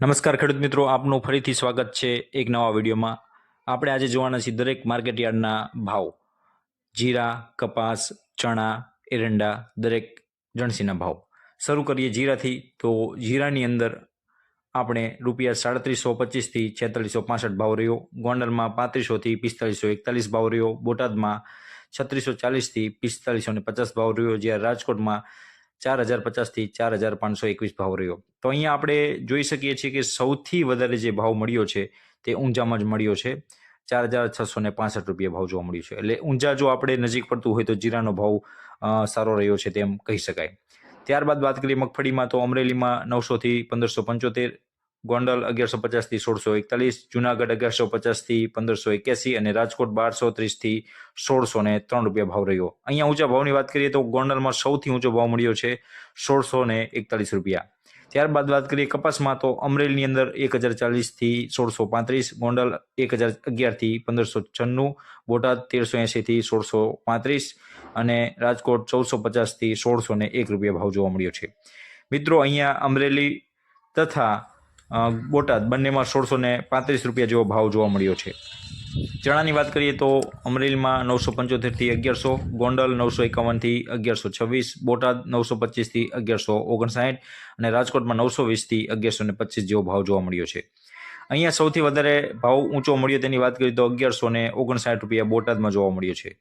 નમસ્કાર ખેડૂત મિત્રો, આપનું ફરીથી સ્વાગત છે એક નવા વિડીયોમાં. આપણે આજે જોવાના છીએ દરેક માર્કેટ યાર્ડના ભાવ. જીરા, કપાસ, ચણા, એરંડા, દરેક જણસીના ભાવ. શરૂ કરીએ જીરાથી તો જીરાની અંદર આપણે રૂપિયા સાડત્રીસો પચીસથી છેતાલીસો પાસઠ ભાવ રહ્યો. ગોંડલમાં પાંત્રીસોથી પિસ્તાલીસો એકતાલીસ ભાવ રહ્યો. બોટાદમાં છત્રીસો ચાલીસથી પિસ્તાલીસો ને પચાસ ભાવ રહ્યો. જ્યારે રાજકોટમાં ચાર હજાર પચાસથી ચાર હજાર પાંચસો એકવીસ ભાવ રહ્યો. તો અહીંયા આપણે જોઈ શકીએ છીએ કે સૌથી વધારે જે ભાવ મળ્યો છે તે ઊંઝામાં જ મળ્યો છે. ચાર હજાર છસો ને પાસઠ રૂપિયા ભાવ જોવા મળ્યો છે. એટલે ઊંઝા જો આપણે નજીક પડતું હોય તો જીરાનો ભાવ સારો રહ્યો છે તેમ કહી શકાય. ત્યારબાદ વાત કરીએ મગફળીમાં તો અમરેલીમાં નવસોથી પંદરસો પંચોતેર ગોંડલ અગિયારસો પચાસથી સોળસો એકતાલીસ, જુનાગઢ અગિયારસો પચાસથી પંદરસો એક્યાસી અને રાજકોટ બારસો ત્રીસથી સોળસો ને ત્રણ રૂપિયા ભાવ રહ્યો. અહીંયા ઊંચા ભાવની વાત કરીએ તો ગોંડલમાં સૌથી ઊંચો ભાવ મળ્યો છે સોળસો ને એકતાલીસ રૂપિયા. ત્યારબાદ વાત કરીએ કપાસમાં તો અમરેલીની અંદર એક હજાર ચાલીસથી સોળસો પાંત્રીસ, ગોંડલ એક હજાર અગિયારથી પંદરસો છન્નું, બોટાદ તેરસો એંશીથી સોળસો પાંત્રીસ અને રાજકોટ ચૌદસો પચાસથી સોળસો ને એક રૂપિયા ભાવ જોવા મળ્યો છે. મિત્રો, અહીંયા અમરેલી તથા બોટાદ બંનેમાં સોળસો ને પાંત્રીસ રૂપિયા જેવો ભાવ જોવા મળ્યો છે. ચણાની વાત કરીએ તો અમરેલીમાં નવસો પંચોતેરથી અગિયારસો, ગોંડલ નવસો એકાવનથી અગિયારસો છવ્વીસ, બોટાદ નવસો પચીસથી અગિયારસો ઓગણસાઠ અને રાજકોટમાં નવસો વીસથી અગિયારસો ને પચીસ જેવો ભાવ જોવા મળ્યો છે. અહીંયા સૌથી વધારે ભાવ ઊંચો મળ્યો તેની વાત કરીએ તો અગિયારસો ને ઓગણસાઠ રૂપિયા બોટાદમાં જોવા મળ્યો છે.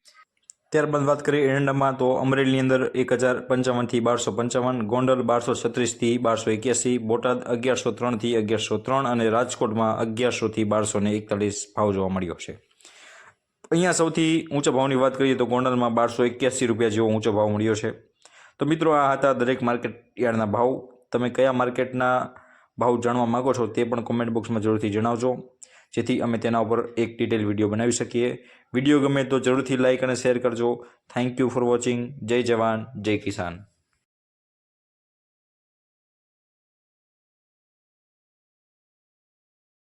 ત્યારબાદ વાત કરીએ એરંડામાં, તો અમરેલીની અંદર એક હજાર પંચાવનથી બારસો પંચાવન, ગોંડલ બારસો છત્રીસથી બારસો એક્યાસી, બોટાદ અગિયારસો ત્રણથી અગિયારસો ત્રણ અને રાજકોટમાં અગિયારસોથી બારસો ને એકતાલીસ ભાવ જોવા મળ્યો છે. અહીંયા સૌથી ઊંચા ભાવની વાત કરીએ તો ગોંડલમાં બારસો એક્યાસી રૂપિયા જેવો ઊંચો ભાવ મળ્યો છે. તો મિત્રો, આ હતા દરેક માર્કેટ યાર્ડના ભાવ. તમે કયા માર્કેટના ભાવ જાણવા માગો છો તે પણ કોમેન્ટ બોક્સમાં જરૂરથી જણાવજો. જેથી અમે તેના ઉપર એક ડિટેલ વીડિયો બનાવી શકીએ. વીડિયો ગમે તો જરૂરથી લાઇક અને શેર કરજો. થેન્ક યુ ફોર વોચિંગ જય જવાન, જય કિસાન.